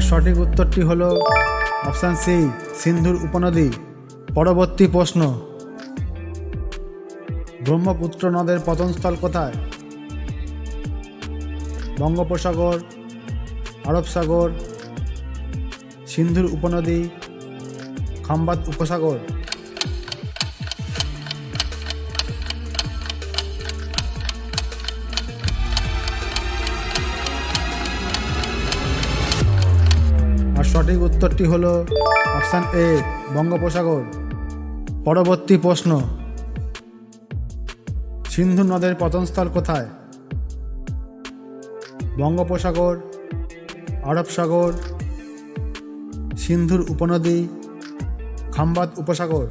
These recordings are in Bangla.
আর সঠিক উত্তরটি হলো অপশান সি, সিন্ধুর উপনদী। পরবর্তী প্রশ্ন, ব্রহ্মপুত্র নদের পতনস্থল কোথায়? বঙ্গোপসাগর, আরব সাগর, সিন্ধুর উপনদী, খাম্বাত উপসাগর। সঠিক উত্তরটি হল অপশান এ, বঙ্গোপসাগর। পরবর্তী প্রশ্ন, সিন্ধু নদের পতনস্থল কোথায়? বঙ্গোপসাগর, আরব সাগর, সিন্ধুর উপনদী, খাম্বাত উপসাগর।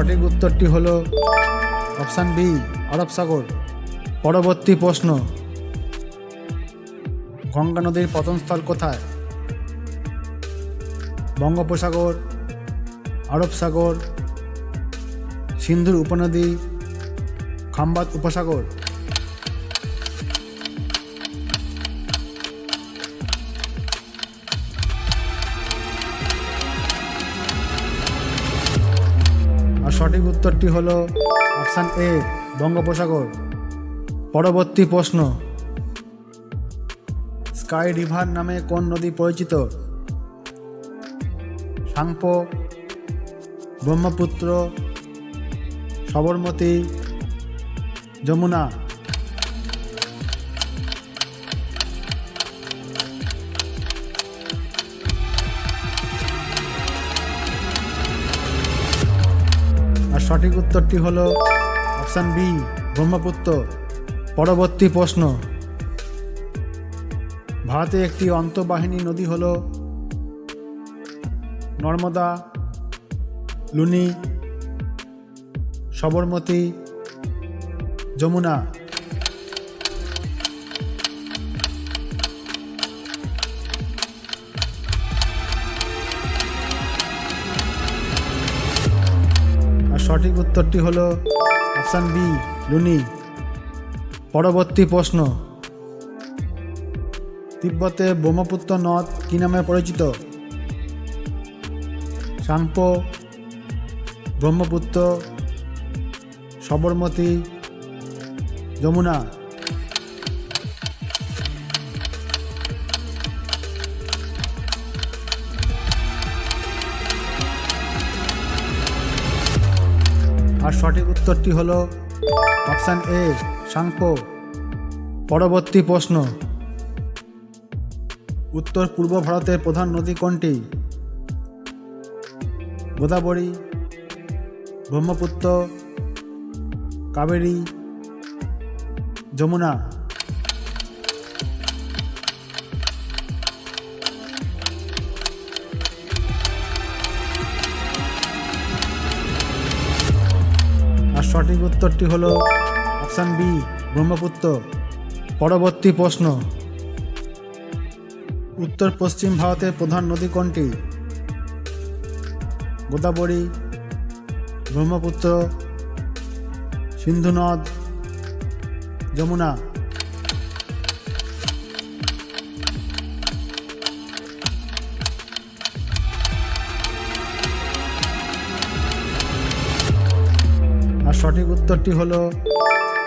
সঠিক উত্তরটি হল অপশান বি আরব সাগর। পরবর্তী প্রশ্ন, গঙ্গা নদীর পতনস্থল কোথায়? বঙ্গোপসাগর আরব সাগর, সিন্ধুর উপনদী, খাম্বাত উপসাগর। আর সঠিক উত্তরটি হলো অপশান এ, বঙ্গোপসাগর। পরবর্তী প্রশ্ন, স্কাই রিভার নামে কোন নদী পরিচিত? সাংপো, ব্রহ্মপুত্র, সবরমতী, যমুনা। আর সঠিক উত্তরটি হলো অপশান বি, ব্রহ্মপুত্র। পরবর্তী প্রশ্ন। ভারতে একটি অন্তঃবাহিনী নদী হল নর্মদা, লুনি, সবরমতী, যমুনা। সঠিক উত্তরটি হলো অপশান বি, লুনি। পরবর্তী প্রশ্ন। তিব্বতে ব্রহ্মপুত্র নদ কি নামে পরিচিত? সাংপো ব্রহ্মপুত্র, সবরমতী, যমুনা। আর সঠিক উত্তরটি হলো অপশান এ, সাংপো। পরবর্তী প্রশ্ন। উত্তর পূর্ব ভারতের প্রধান নদী কোনটি? গোদাবরী, ব্রহ্মপুত্র, কাবেরী, যমুনা। সঠিক উত্তরটি হলো অপশান বি, ব্রহ্মপুত্র। পরবর্তী প্রশ্ন। উত্তর পশ্চিম ভারতের প্রধান নদী কোনটি? গোদাবরী, ব্রহ্মপুত্র, সিন্ধু নদ, যমুনা। সঠিক উত্তরটি হল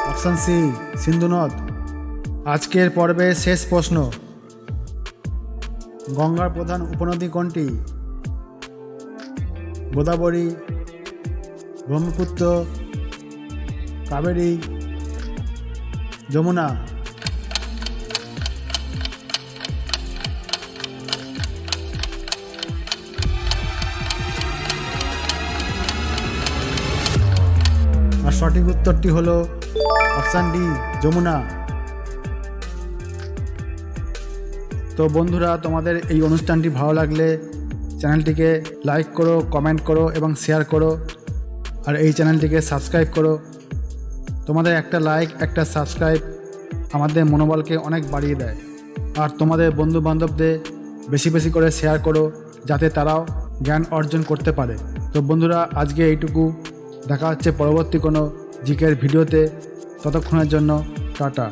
অপশান সি সিন্ধু নদ আজকের পর্বের শেষ প্রশ্ন। গঙ্গার প্রধান উপনদী কোনটি? গোদাবরী, ব্রহ্মপুত্র, কাবেরী, যমুনা। সঠিক উত্তরটি হলো অপশান ডি, যমুনা। তো বন্ধুরা, তোমাদের এই অনুষ্ঠানটি ভালো লাগলে চ্যানেলটিকে লাইক করো, কমেন্ট করো এবং শেয়ার করো। আর এই চ্যানেলটিকে সাবস্ক্রাইব করো। তোমাদের একটা লাইক, একটা সাবস্ক্রাইব আমাদের মনোবলকে অনেক বাড়িয়ে দেয়। আর তোমাদের বন্ধু বান্ধবদের বেশি বেশি করে শেয়ার করো, যাতে তারাও জ্ঞান অর্জন করতে পারে। তো বন্ধুরা, আজকে এইটুকু। দেখা হচ্ছে পরবর্তী কোনো জিকের ভিডিওতে। ততক্ষণের জন্য টাটা।